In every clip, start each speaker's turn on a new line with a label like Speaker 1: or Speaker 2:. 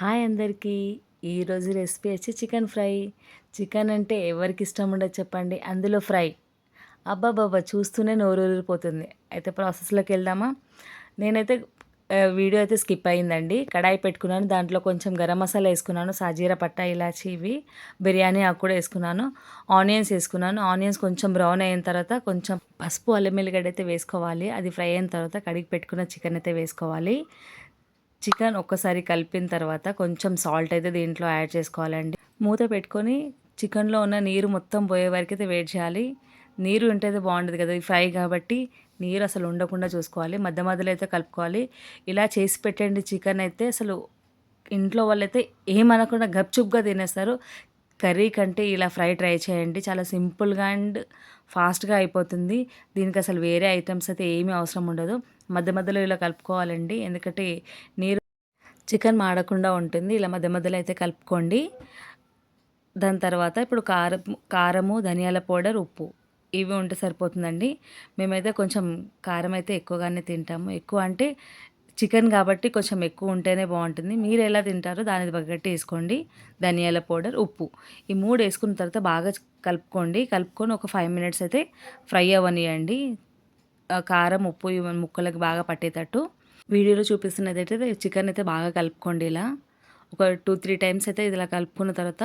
Speaker 1: Hi అందరికీ. ఈరోజు recipe వచ్చి చికెన్ ఫ్రై. చికెన్ అంటే ఎవరికి ఇష్టం ఉండదు చెప్పండి. అందులో ఫ్రై. అబ్బాబాబా చూస్తూనే నోరు ఊరిపోతుంది. అయితే ప్రాసెస్లోకి వెళ్దామా? నేనైతే వీడియో అయితే స్కిప్ అయిందండి. కడాయి పెట్టుకున్నాను. దాంట్లో కొంచెం గరం మసాలా వేసుకున్నాను. సాజీర పట్ట ఇలాచి ఇవి. బిర్యానీ ఆకు కూడా వేసుకున్నాను. ఆనియన్స్ వేసుకున్నాను. ఆనియన్స్ కొంచెం బ్రౌన్ అయిన తర్వాత కొంచెం పసుపు అల్లం ఎల్లిగడ్డ అయితే వేసుకోవాలి. అది ఫ్రై అయిన తర్వాత కడిగి పెట్టుకున్న చికెన్ అయితే వేసుకోవాలి. చికెన్ ఒక్కసారి కలిపిన తర్వాత కొంచెం సాల్ట్ అయితే దీంట్లో యాడ్ చేసుకోవాలండి. మూత పెట్టుకొని చికెన్లో ఉన్న నీరు మొత్తం పోయే వరకు అయితే వెయిట్ చేయాలి. నీరు ఉంటే బాగుండదు కదా ఈ ఫ్రై కాబట్టి నీరు అసలు ఉండకుండా చూసుకోవాలి. మధ్య మధ్యలో అయితే కలుపుకోవాలి. ఇలా చేసి పెట్టండి చికెన్ అయితే. అసలు ఇంట్లో వాళ్ళైతే ఏమనకుండా గప్చుప్గా తినేస్తారు. కర్రీ కంటే ఇలా ఫ్రై ట్రై చేయండి. చాలా సింపుల్గా అండ్ ఫాస్ట్గా అయిపోతుంది. దీనికి అసలు వేరే ఐటమ్స్ అయితే ఏమీ అవసరం ఉండదు. మధ్య మధ్యలో ఇలా కలుపుకోవాలండి. ఎందుకంటే నీరు చికెన్ మాడకుండా ఉంటుంది. ఇలా మధ్య మధ్యలో అయితే కలుపుకోండి. దాని తర్వాత ఇప్పుడు కారం కారము ధనియాల పౌడర్ ఉప్పు ఇవి ఉంటే సరిపోతుందండి. మేమైతే కొంచెం కారం అయితే ఎక్కువగానే తింటాము. ఎక్కువ అంటే చికెన్ కాబట్టి కొంచెం ఎక్కువ ఉంటేనే బాగుంటుంది. మీరు ఎలా తింటారో దానికి తగ్గట్టు వేసుకోండి. ధనియాల పౌడర్ ఉప్పు. ఈ మూడు వేసుకున్న తర్వాత బాగా కలుపుకోండి. కలుపుకొని ఒక ఫైవ్ మినిట్స్ అయితే ఫ్రై అవ్వనియండి. కారం ఉప్పు ముక్కలకు బాగా పట్టేటట్టు. వీడియోలో చూపిస్తున్నది అయితే చికెన్ అయితే బాగా కలుపుకోండి ఇలా. ఒక టూ త్రీ టైమ్స్ అయితే ఇలా కలుపుకున్న తర్వాత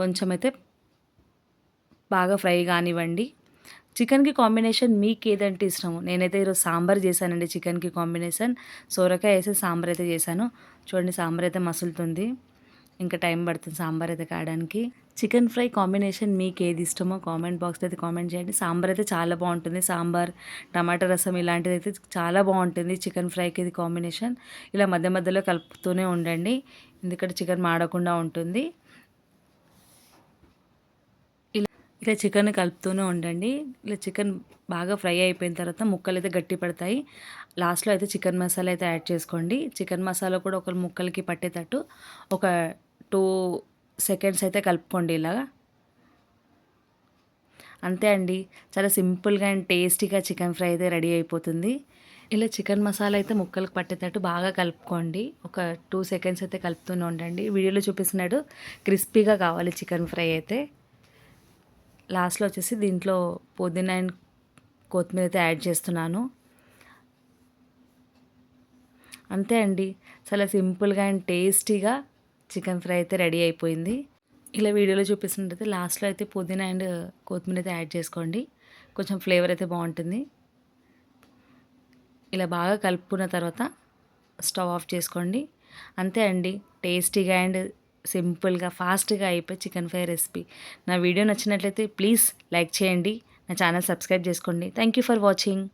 Speaker 1: కొంచెం అయితే బాగా ఫ్రై కానివ్వండి. చికెన్కి కాంబినేషన్ మీకు ఏదంటే ఇష్టము? నేనైతే ఈరోజు సాంబార్ చేశానండి చికెన్కి కాంబినేషన్. సోరకాయ వేసి సాంబార్ అయితే చేశాను. చూడండి సాంబార్ అయితే మసులుతుంది. ఇంకా టైం పడుతుంది సాంబార్ అయితే కాయడానికి చికెన్ ఫ్రై కాంబినేషన్ మీకు ఏది ఇష్టమో కామెంట్ బాక్స్లో అయితే కామెంట్ చేయండి. సాంబార్ అయితే చాలా బాగుంటుంది. సాంబార్ టమాటా రసం ఇలాంటిది అయితే చాలా బాగుంటుంది చికెన్ ఫ్రైకి ఇది కాంబినేషన్. ఇలా మధ్య మధ్యలో కలుపుతూనే ఉండండి. ఎందుకంటే చికెన్ మాడకుండా ఉంటుంది. ఇలా చికెన్ కలుపుతూనే ఉండండి. ఇలా చికెన్ బాగా ఫ్రై అయిపోయిన తర్వాత ముక్కలు అయితే గట్టి పడతాయి. లాస్ట్లో అయితే చికెన్ మసాలా అయితే యాడ్ చేసుకోండి. చికెన్ మసాలా కూడా ఒక ముక్కలకి పట్టేటట్టు ఒక టూ సెకండ్స్ అయితే కలుపుకోండి ఇలాగా. అంతే అండి. చాలా సింపుల్గా అండ్ టేస్టీగా చికెన్ ఫ్రై అయితే రెడీ అయిపోతుంది. ఇలా చికెన్ మసాలా అయితే ముక్కలకు పట్టేటట్టు బాగా కలుపుకోండి. ఒక టూ సెకండ్స్ అయితే కలుపుతూనే ఉండండి. వీడియోలో చూపిస్తున్నాడు క్రిస్పీగా కావాలి చికెన్ ఫ్రై అయితే. లాస్ట్లో వచ్చేసి దీంట్లో పుదీనా అండ్ కొత్తిమీర అయితే యాడ్ చేస్తున్నాను. అంతే అండి. చాలా సింపుల్గా అండ్ టేస్టీగా చికెన్ ఫ్రై అయితే రెడీ అయిపోయింది. ఇలా వీడియోలో చూపిస్తున్నట్టయితే లాస్ట్లో అయితే పుదీనా అండ్ కొత్తిమీర అయితే యాడ్ చేసుకోండి. కొంచెం ఫ్లేవర్ అయితే బాగుంటుంది. ఇలా బాగా కలుపుకున్న తర్వాత స్టవ్ ఆఫ్ చేసుకోండి. అంతే అండి. టేస్టీగా అండ్ సింపుల్గా ఫాస్ట్గా అయిపోయి చికెన్ ఫ్రై రెసిపీ. నా వీడియో నచ్చినట్లయితే ప్లీజ్ లైక్ చేయండి. నా ఛానల్ సబ్స్క్రైబ్ చేసుకోండి. Thank you for watching